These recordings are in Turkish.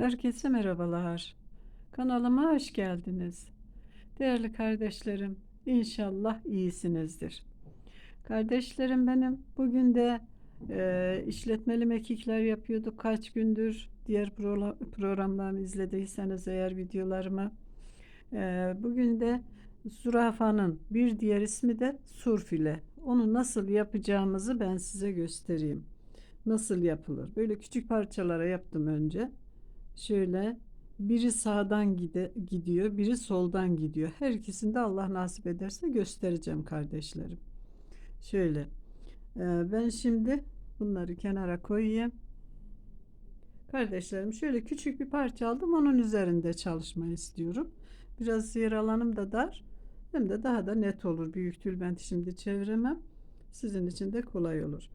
Herkese merhabalar. Kanalıma hoş geldiniz. Değerli kardeşlerim, inşallah iyisinizdir. Kardeşlerim benim bugün de e, işletmeli mekikler yapıyorduk kaç gündür. Diğer prola- programlarımı izlediyseniz eğer videolarımı. E, bugün de zürafanın bir diğer ismi de surfile. Onu nasıl yapacağımızı ben size göstereyim. Nasıl yapılır? Böyle küçük parçalara yaptım önce. Şöyle biri sağdan gide, gidiyor, biri soldan gidiyor. Her ikisini de Allah nasip ederse göstereceğim kardeşlerim. Şöyle e, ben şimdi bunları kenara koyayım. Kardeşlerim şöyle küçük bir parça aldım. Onun üzerinde çalışmayı istiyorum. Biraz yer alanım da dar. Hem de daha da net olur. Büyük tülbenti şimdi çeviremem. Sizin için de kolay olur.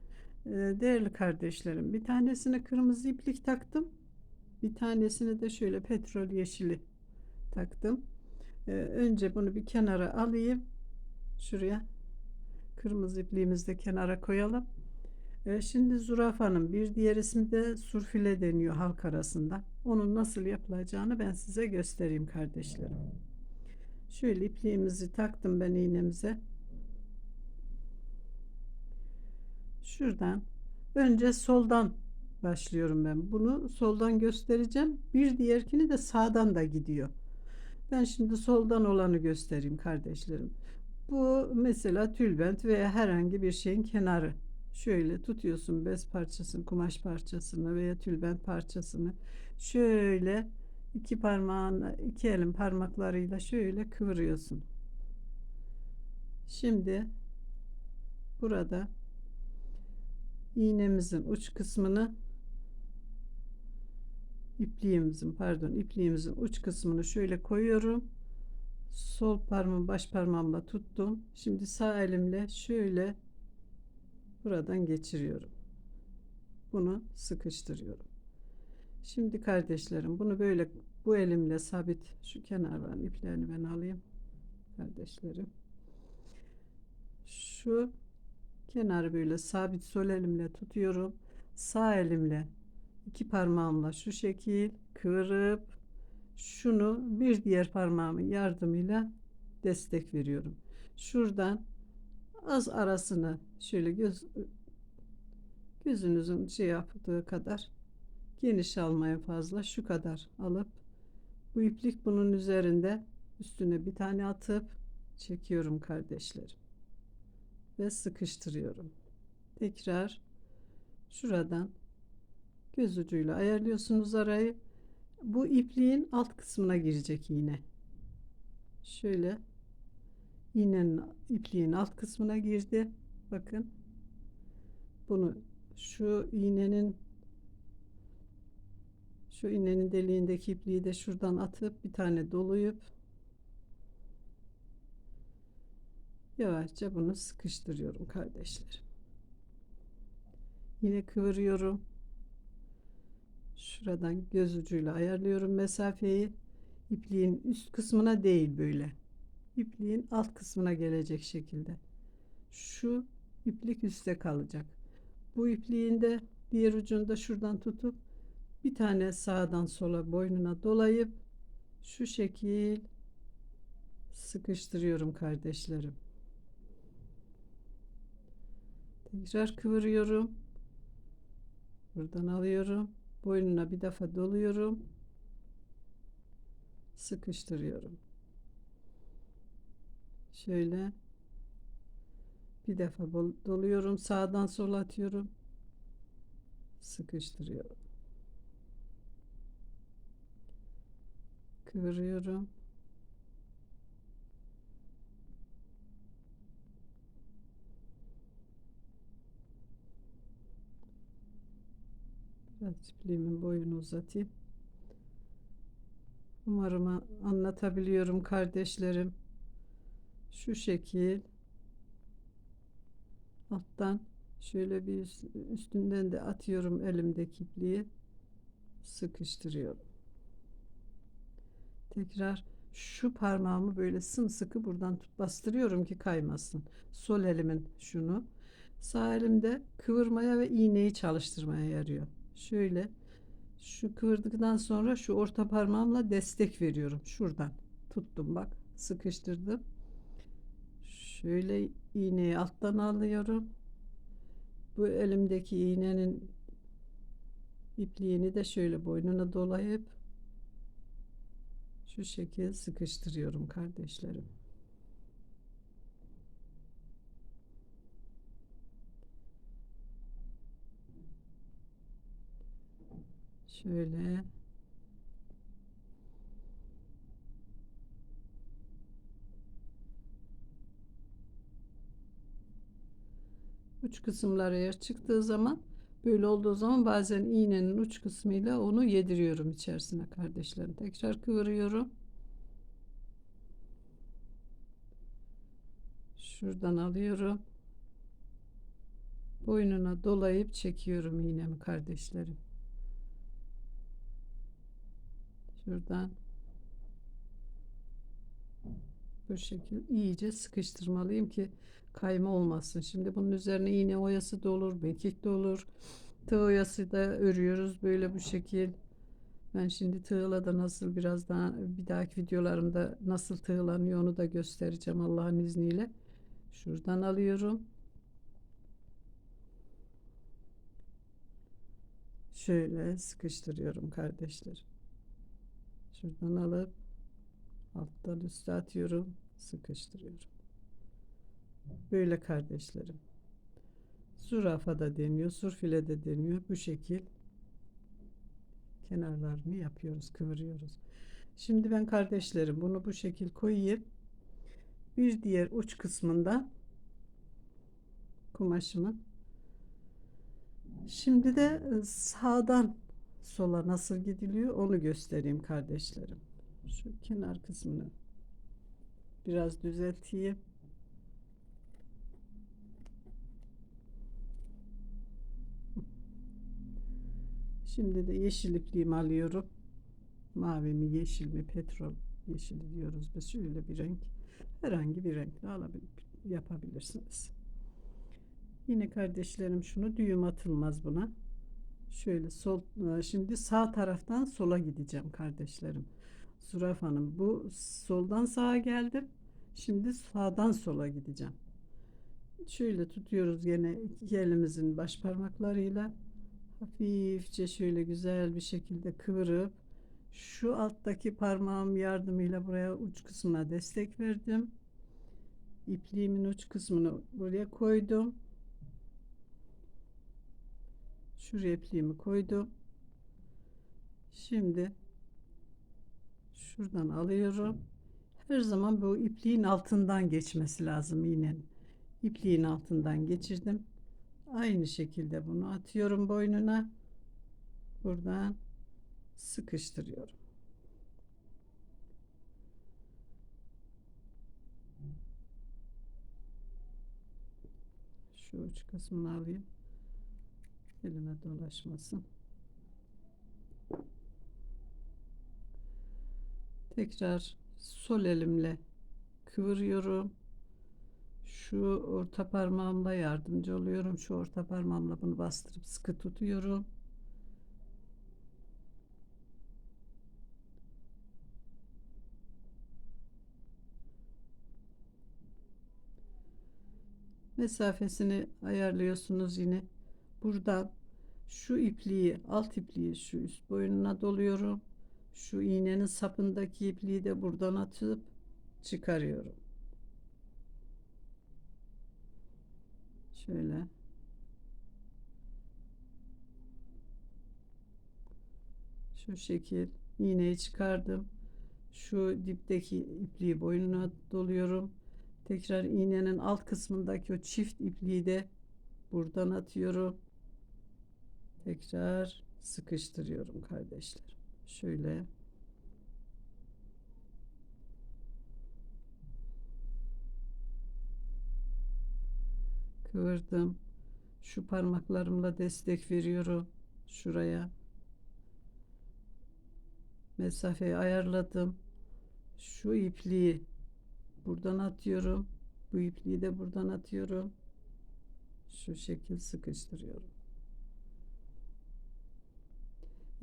E, değerli kardeşlerim bir tanesine kırmızı iplik taktım. Bir tanesini de şöyle petrol yeşili taktım. Ee, önce bunu bir kenara alayım. Şuraya kırmızı ipliğimizi de kenara koyalım. Ee, şimdi zürafanın bir diğer ismi de surfile deniyor halk arasında. Onun nasıl yapılacağını ben size göstereyim kardeşlerim. Şöyle ipliğimizi taktım ben iğnemize. Şuradan önce soldan başlıyorum ben. Bunu soldan göstereceğim. Bir diğerkini de sağdan da gidiyor. Ben şimdi soldan olanı göstereyim kardeşlerim. Bu mesela tülbent veya herhangi bir şeyin kenarı. Şöyle tutuyorsun bez parçasını, kumaş parçasını veya tülbent parçasını. Şöyle iki parmağın, iki elin parmaklarıyla şöyle kıvırıyorsun. Şimdi burada iğnemizin uç kısmını ipliğimizin pardon ipliğimizin uç kısmını şöyle koyuyorum. Sol parmağım baş parmağımla tuttum. Şimdi sağ elimle şöyle buradan geçiriyorum. Bunu sıkıştırıyorum. Şimdi kardeşlerim bunu böyle bu elimle sabit şu kenardan iplerini ben alayım kardeşlerim. Şu kenarı böyle sabit sol elimle tutuyorum. Sağ elimle iki parmağımla şu şekil kıvırıp şunu bir diğer parmağımın yardımıyla destek veriyorum. Şuradan az arasını şöyle göz gözünüzün şey yaptığı kadar geniş almayın fazla şu kadar alıp bu iplik bunun üzerinde üstüne bir tane atıp çekiyorum kardeşlerim ve sıkıştırıyorum. Tekrar şuradan göz ucuyla ayarlıyorsunuz arayı. Bu ipliğin alt kısmına girecek iğne. Şöyle iğnenin ipliğin alt kısmına girdi. Bakın. Bunu şu iğnenin şu iğnenin deliğindeki ipliği de şuradan atıp bir tane doluyup yavaşça bunu sıkıştırıyorum kardeşlerim. Yine kıvırıyorum. Şuradan göz ucuyla ayarlıyorum mesafeyi. İpliğin üst kısmına değil böyle. İpliğin alt kısmına gelecek şekilde. Şu iplik üstte kalacak. Bu ipliğin de diğer ucunda şuradan tutup bir tane sağdan sola boynuna dolayıp şu şekil sıkıştırıyorum kardeşlerim. Tekrar kıvırıyorum. Buradan alıyorum. Boynuna bir defa doluyorum. Sıkıştırıyorum. Şöyle bir defa doluyorum. Sağdan sola atıyorum. Sıkıştırıyorum. Kıvırıyorum. İpliğimin boyunu uzatayım. Umarım anlatabiliyorum kardeşlerim. Şu şekil alttan şöyle bir üstünden de atıyorum elimdeki ipliği sıkıştırıyorum. Tekrar şu parmağımı böyle sımsıkı buradan tut bastırıyorum ki kaymasın. Sol elimin şunu. Sağ elimde kıvırmaya ve iğneyi çalıştırmaya yarıyor. Şöyle Şu kıvırdıktan sonra şu orta parmağımla destek veriyorum. Şuradan tuttum bak. Sıkıştırdım. Şöyle iğneyi alttan alıyorum. Bu elimdeki iğnenin ipliğini de şöyle boynuna dolayıp şu şekil sıkıştırıyorum kardeşlerim. Şöyle uç kısımlar eğer çıktığı zaman böyle olduğu zaman bazen iğnenin uç kısmıyla onu yediriyorum içerisine kardeşlerim. Tekrar kıvırıyorum. Şuradan alıyorum. Boynuna dolayıp çekiyorum iğnemi kardeşlerim. Şuradan bu şekil iyice sıkıştırmalıyım ki kayma olmasın. Şimdi bunun üzerine iğne oyası da olur, mekik de olur. Tığ oyası da örüyoruz böyle bu şekil. Ben şimdi tığla da nasıl biraz daha bir dahaki videolarımda nasıl tığlanıyor onu da göstereceğim Allah'ın izniyle. Şuradan alıyorum. Şöyle sıkıştırıyorum kardeşler. Şuradan alıp alttan üste atıyorum, sıkıştırıyorum. Böyle kardeşlerim. Zürafa da deniyor, surfile de deniyor. Bu şekil kenarlarını yapıyoruz, kıvırıyoruz. Şimdi ben kardeşlerim bunu bu şekil koyayım. Bir diğer uç kısmında kumaşımın. Şimdi de sağdan sola nasıl gidiliyor onu göstereyim kardeşlerim. Şu kenar kısmını biraz düzelteyim. Şimdi de yeşil ipliğimi alıyorum. Mavi mi, yeşil mi, petrol yeşili diyoruz biz. Şöyle bir renk. Herhangi bir renkle alabilir, yapabilirsiniz. Yine kardeşlerim şunu düğüm atılmaz buna. Şöyle sol şimdi sağ taraftan sola gideceğim kardeşlerim. Suraf Hanım bu soldan sağa geldim. Şimdi sağdan sola gideceğim. Şöyle tutuyoruz yine iki elimizin baş parmaklarıyla hafifçe şöyle güzel bir şekilde kıvırıp şu alttaki parmağım yardımıyla buraya uç kısmına destek verdim. İpliğimin uç kısmını buraya koydum. Şuraya ipliğimi koydum. Şimdi şuradan alıyorum. Her zaman bu ipliğin altından geçmesi lazım iğnenin. İpliğin altından geçirdim. Aynı şekilde bunu atıyorum boynuna. Buradan sıkıştırıyorum. Şu uç kısmını alayım. Elime dolaşmasın. Tekrar sol elimle kıvırıyorum. Şu orta parmağımla yardımcı oluyorum. Şu orta parmağımla bunu bastırıp sıkı tutuyorum. Mesafesini ayarlıyorsunuz yine. Buradan şu ipliği, alt ipliği şu üst boynuna doluyorum. Şu iğnenin sapındaki ipliği de buradan atıp çıkarıyorum. Şöyle. Şu şekil iğneyi çıkardım. Şu dipteki ipliği boynuna doluyorum. Tekrar iğnenin alt kısmındaki o çift ipliği de buradan atıyorum. Tekrar sıkıştırıyorum kardeşler. Şöyle kıvırdım. Şu parmaklarımla destek veriyorum. Şuraya. Mesafeyi ayarladım. Şu ipliği buradan atıyorum. Bu ipliği de buradan atıyorum. Şu şekil sıkıştırıyorum.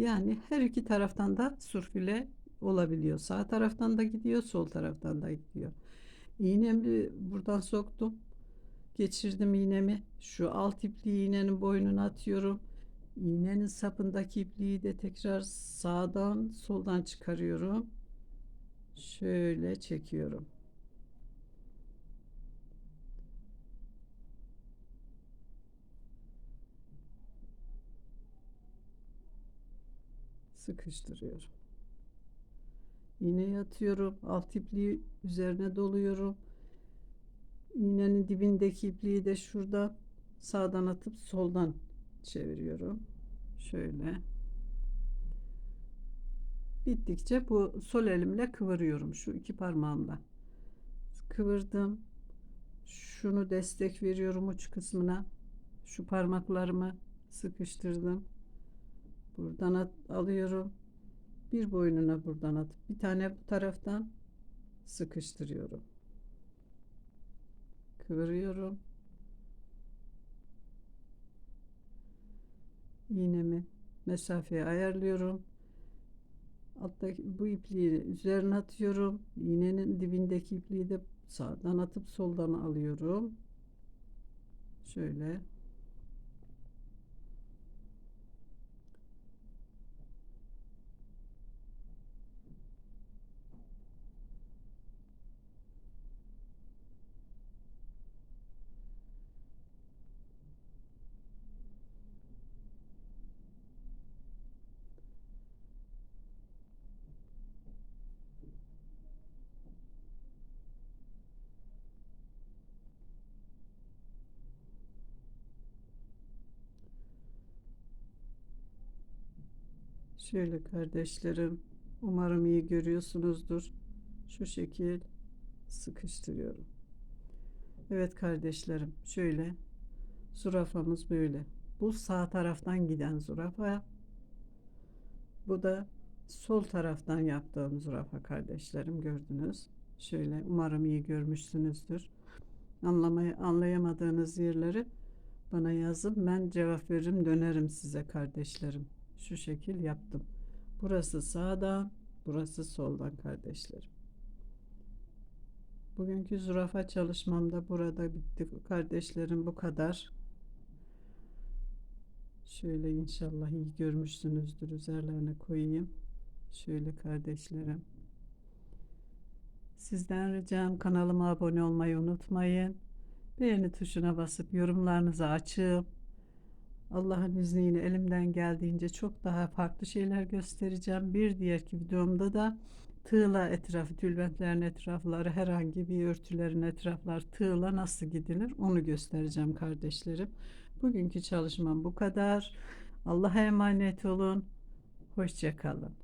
Yani her iki taraftan da surfile olabiliyor. Sağ taraftan da gidiyor, sol taraftan da gidiyor. İğnemi buradan soktum. Geçirdim iğnemi. Şu alt ipliği iğnenin boynuna atıyorum. İğnenin sapındaki ipliği de tekrar sağdan soldan çıkarıyorum. Şöyle çekiyorum. Sıkıştırıyorum. İğneyi atıyorum. Alt ipliği üzerine doluyorum. İğnenin dibindeki ipliği de şurada sağdan atıp soldan çeviriyorum. Şöyle. Bittikçe bu sol elimle kıvırıyorum şu iki parmağımla. Kıvırdım. Şunu destek veriyorum uç kısmına. Şu parmaklarımı sıkıştırdım. Buradan at- alıyorum. Bir boynuna buradan atıp bir tane bu taraftan sıkıştırıyorum. Kıvırıyorum. İğnemi mesafeye ayarlıyorum. Alttaki bu ipliği üzerine atıyorum. İğnenin dibindeki ipliği de sağdan atıp soldan alıyorum. Şöyle. Şöyle kardeşlerim. Umarım iyi görüyorsunuzdur. Şu şekil sıkıştırıyorum. Evet kardeşlerim. Şöyle zürafamız böyle. Bu sağ taraftan giden zürafa. Bu da sol taraftan yaptığım zürafa kardeşlerim gördünüz. Şöyle umarım iyi görmüşsünüzdür. Anlamayı anlayamadığınız yerleri bana yazın. Ben cevap veririm dönerim size kardeşlerim. Şu şekil yaptım. Burası sağdan, burası soldan kardeşlerim. Bugünkü zürafa çalışmam da burada bitti kardeşlerim bu kadar. Şöyle inşallah iyi görmüşsünüzdür. Üzerlerine koyayım. Şöyle kardeşlerim. Sizden ricam kanalıma abone olmayı unutmayın. Beğeni tuşuna basıp yorumlarınızı açıp Allah'ın izniyle elimden geldiğince çok daha farklı şeyler göstereceğim. Bir diğerki videomda da tığla etrafı, tülbentlerin etrafları, herhangi bir örtülerin etrafları tığla nasıl gidilir onu göstereceğim kardeşlerim. Bugünkü çalışmam bu kadar. Allah'a emanet olun. Hoşçakalın.